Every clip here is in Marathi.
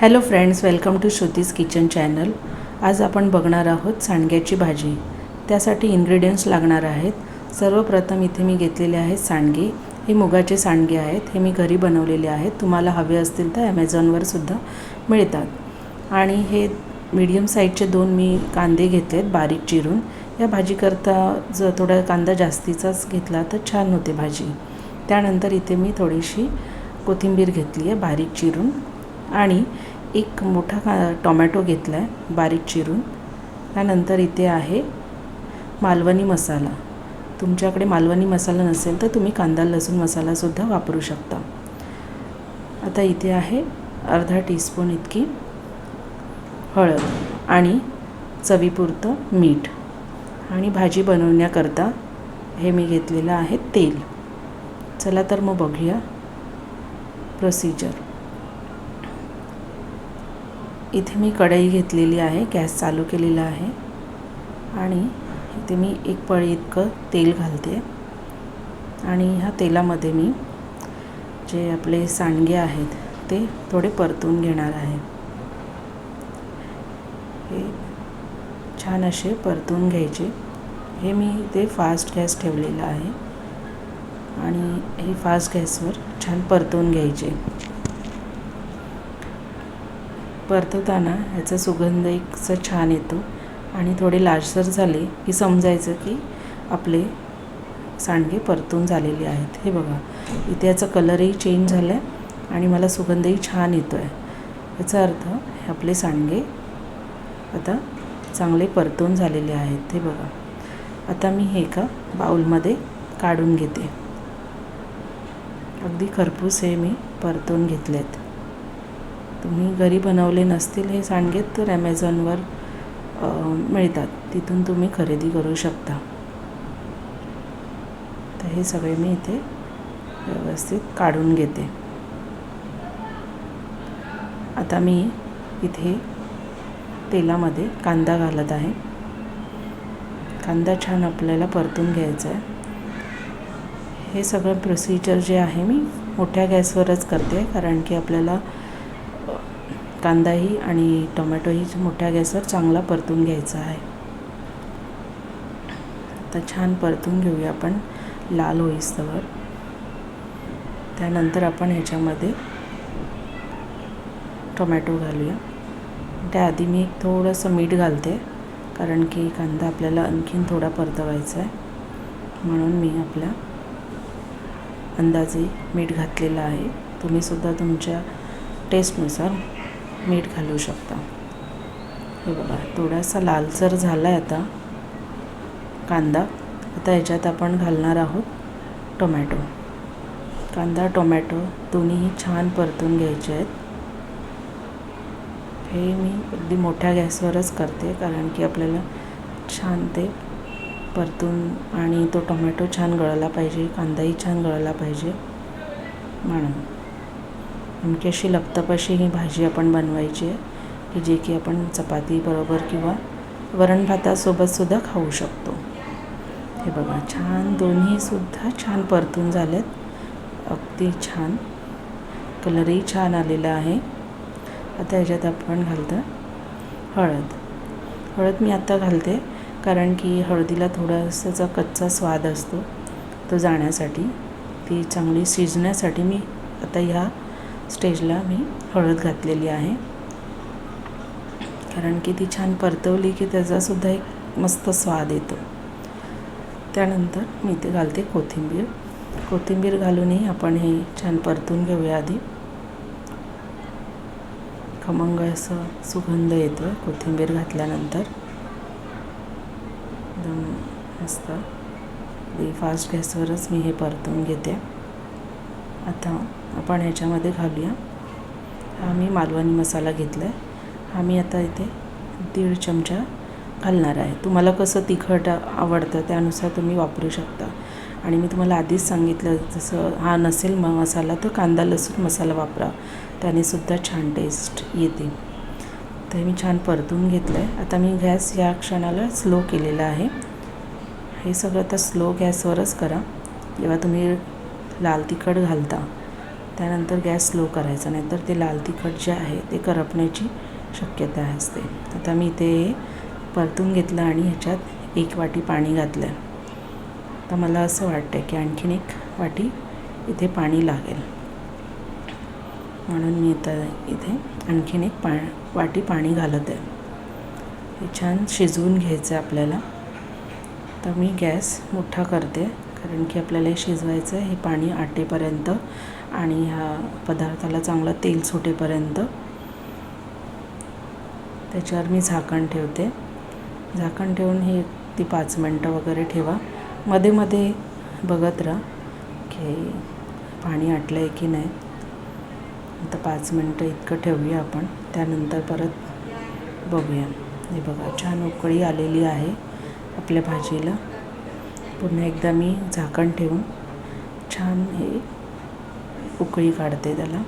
Hello friends welcome to Shruti's kitchen channel आज आपण बघणार आहोत सांडग्याची भाजी. त्यासाठी इन्ग्रेडियंट्स लागणार आहेत. सर्वप्रथम इथे मी घेतलेले आहेत सांडगे. हे मुगाचे सांडगे आहेत. हे मी घरी बनवलेले आहेत. तुम्हाला हवे असतील तर ॲमेझॉनवर सुद्धा मिळतात. आणि हे मीडियम साईजचे दोन मी कांदे घेतले आहेत बारीक चिरून. या भाजीकरता जर थोडा कांदा जास्तीचाच घेतला तर छान होते भाजी. त्यानंतर इथे मी थोडीशी कोथिंबीर घेतली आहे बारीक चिरून. आणि एक मोठा का टोमॅटो घेतला आहे बारीक चिरून. त्यानंतर इथे आहे मालवणी मसाला. तुमच्याकडे मालवणी मसाला नसेल तर तुम्ही कांदा लसूण मसालासुद्धा वापरू शकता. आता इथे आहे अर्धा टीस्पून इतकी हळद आणि चवीपुरतं मीठ. आणि भाजी बनवण्याकरता हे मी घेतलेलं आहे तेल. चला तर मग बघूया प्रोसिजर इथे मी कढई घेतलेली आहे गॅस चालू केलेला आहे. आणि इथे मी एक पळी इतकं तेल घालते. आणि ह्या तेलामध्ये मी जे आपले सांडगे आहेत ते थोडे परतून घेणार आहे. हे छान असे परतून घ्यायचे. हे मी ते फास्ट गॅस ठेवलेला आहे. आणि हे फास्ट गॅसवर छान परतून घ्यायचे. परतवताना ह्याचा सुगंध एक छान येतो. आणि थोडे लालसर झाले की समजायचं की आपले सांडगे परतून झालेले आहेत. हे बघा इथे याचा कलरही चेंज झाला आहे आणि मला सुगंधही छान येतो आहे याचा अर्थ हे आपले सांडगे आता चांगले परतून झालेले आहेत. हे बघा आता मी हे एका बाऊलमध्ये काढून घेते. अगदी खरपूस हे मी परतून घेतलेत. तुम्ही घरी बनवले नसतील हे सांडगे तर ॲमेझॉनवर मिळतात. तिथून तुम्ही खरेदी करू शकता. तर हे सगळे मी इथे व्यवस्थित काढून घेते. आता मी इथे तेलामध्ये कांदा घालत आहे. कांदा छान आपल्याला परतून घ्यायचा आहे. हे सगळं प्रोसिजर जे आहे मी मोठ्या गॅसवरच करते कारण की आपल्याला कांदाही आणि टोमॅटोही मोठ्या गॅसवर चांगला परतून घ्यायचा आहे. आता छान परतून घेऊया आपण लाल होईस्तवर त्यानंतर आपण ह्याच्यामध्ये टोमॅटो घालूया. त्याआधी मी थोडंसं मीठ घालते कारण की कांदा आपल्याला आणखीन थोडा परतवायचा आहे. म्हणून मी आपल्या अंदाजे मीठ घातलेलं आहे. तुम्हीसुद्धा तुमच्या टेस्टनुसार मीठ घालू शकता. हे बघा थोडासा लालसर झाला आहे आता कांदा. आता याच्यात आपण घालणार आहोत टोमॅटो. कांदा टोमॅटो दोन्हीही छान परतून घ्यायचे आहेत. हे मी अगदी मोठ्या गॅसवरच करते कारण की आपल्याला छान ते परतून आणि तो टोमॅटो छान गळला पाहिजे कांदाही छान गळला पाहिजे म्हणून. नेमकी अशी लपतप ही भाजी आपण बनवायची आहे की जे की आपण चपातीबरोबर किंवा वरण भातासोबतसुद्धा खाऊ शकतो. हे बघा छान दोन्हीसुद्धा छान परतून झालेत. अगदी छान. कलरही छान आलेला आहे. आता ह्याच्यात आपण घालतं हळद. हळद मी आत्ता घालते कारण की हळदीला थोडासाचा कच्चा स्वाद असतो तो जाण्यासाठी. ती चांगली शिजण्यासाठी मी आता ह्या स्टेजला मी हळद घातलेली आहे. कारण की ती छान परतवली की त्याचासुद्धा एक मस्त स्वाद येतो. त्यानंतर मी ते घालते कोथिंबीर. कोथिंबीर घालूनही आपण हे छान परतून घेऊया आधी. खमंग असं सुगंध येतो आहे कोथिंबीर घातल्यानंतर. एकदम मस्त. फास्ट गॅसवरच मी हे परतून घेते. आता आपण ह्याच्यामध्ये घालूया. हा मी मालवणी मसाला घेतला आहे हा मी आता इथे दीड चमचा घालणार आहे. तुम्हाला कसं तिखट आवडतं त्यानुसार तुम्ही वापरू शकता. आणि मी तुम्हाला आधीच सांगितलं जसं हा नसेल म मसाला तर कांदा लसूण मसाला वापरा. त्यानेसुद्धा छान टेस्ट येते. तर मी छान परतून घेतलं आहे आता मी गॅस या क्षणाला स्लो केलेला आहे. हे सगळं तर स्लो गॅसवरच करा. जेव्हा तुम्ही लाल तिखट घालता त्यानंतर गॅस स्लो करायचा नाहीतर ते लाल तिखट जे आहे ते करपण्याची शक्यता असते. आता मी ते परतून घेतलं आणि ह्याच्यात एक वाटी पाणी घातलं. तर मला असं वाटतं की आणखीन एक वाटी इथे पाणी लागेल. म्हणून मी आता इथे आणखीन एक पा वाटी पाणी घालत. आहे हे छान शिजवून घ्यायचं आहे आपल्याला. तर मी गॅस मोठा करते कारण की आपल्याला हे शिजवायचं आहे हे पाणी आटेपर्यंत आणि ह्या पदार्थाला चांगलं तेल सुटेपर्यंत. त्याच्यावर मी झाकण ठेवते. झाकण ठेवून हे ती पाच मिनटं वगैरे ठेवा. मध्ये मध्ये बघत राहा की पाणी आटलं आहे की नाही. आता पाच मिनटं इतकं ठेवूया आपण. त्यानंतर परत बघूया. हे बघा छान उकळी आलेली आहे आपल्या भाजीला. पुन्हा एकदा मी झाकण ठेवून छान हे उकळी काढते त्याला.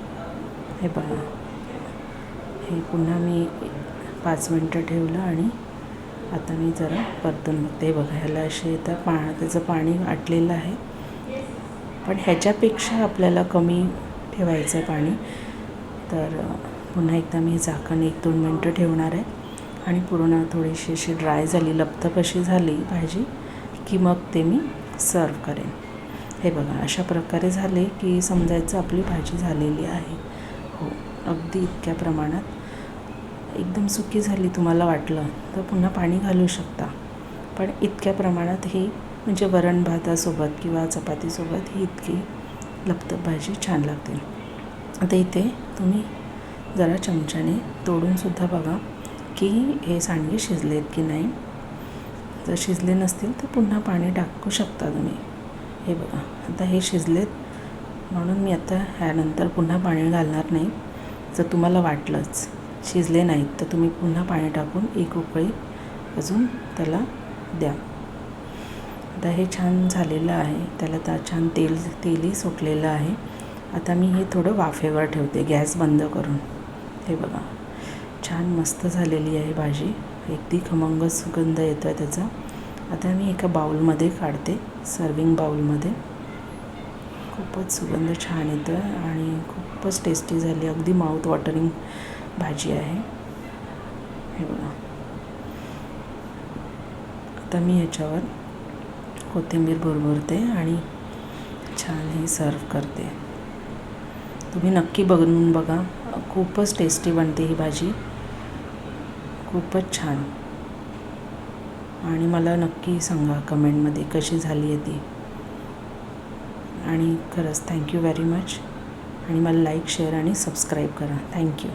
हे बघा. हे पुन्हा मी पाच मिनटं ठेवलं आणि आता मी जरा परतून बघते. बघा ह्याला असे तर पा त्याचं पाणी आटलेलं आहे. पण ह्याच्यापेक्षा आपल्याला कमी ठेवायचं आहे पाणी. तर पुन्हा एकदा मी झाकण एक दोन मिनटं ठेवणार आहे. आणि पूर्ण थोडीशी अशी ड्राय झाली लपतप अशी झाली भाजी की मग ते मी सर्व करेन. हे बघा अशा प्रकारे झाले की समजायचं आपली भाजी झालेली आहे. हो अगदी इतक्या प्रमाणात. एकदम सुकी झाली तुम्हाला वाटलं तर पुन्हा पाणी घालू शकता. पण इतक्या प्रमाणात ही म्हणजे वरण भातासोबत किंवा चपातीसोबत ही इतकी लपतप भाजी छान लागते. आता इथे तुम्ही जरा चमच्याने तोडूनसुद्धा बघा की हे सांडगे शिजलेत की नाही. जर शिजले नसतील तर पुन्हा पाणी टाकू शकता तुम्ही. हे बघा आता हे शिजलेत. म्हणून मी आता ह्यानंतर पुन्हा पाणी घालणार नाही. जर तुम्हाला वाटलंच शिजले नाहीत तर तुम्ही पुन्हा पाणी टाकून एक उकळी अजून त्याला द्या. आता हे छान झालेलं आहे. त्याला तर छान तेल तेलही सुटलेलं आहे. आता मी हे थोडं वाफेवर ठेवते गॅस बंद करून. हे बघा छान मस्त झालेली आहे भाजी. अगदी खमंग सुगंध येतो आहे त्याचा. आता मी एका बाऊलमध्ये काढते सर्विंग बाऊलमध्ये खूपच सुगंध छान येतं आहे आणि खूपच टेस्टी झाली. अगदी माउथ वॉटरिंग भाजी आहे. हे बघा. आता मी याच्यावर कोथिंबीर भरभरते आणि छान हे सर्व करते. तुम्ही नक्की बघून बघा. खूपच टेस्टी बनते ही भाजी. खूपच छान. आणि मला नक्की सांगा कमेंटमध्ये कशी झाली आहे ती. आणि खरंच थँक्यू व्हेरी मच आणि मला लाईक शेअर आणि सबस्क्राईब करा. Thank you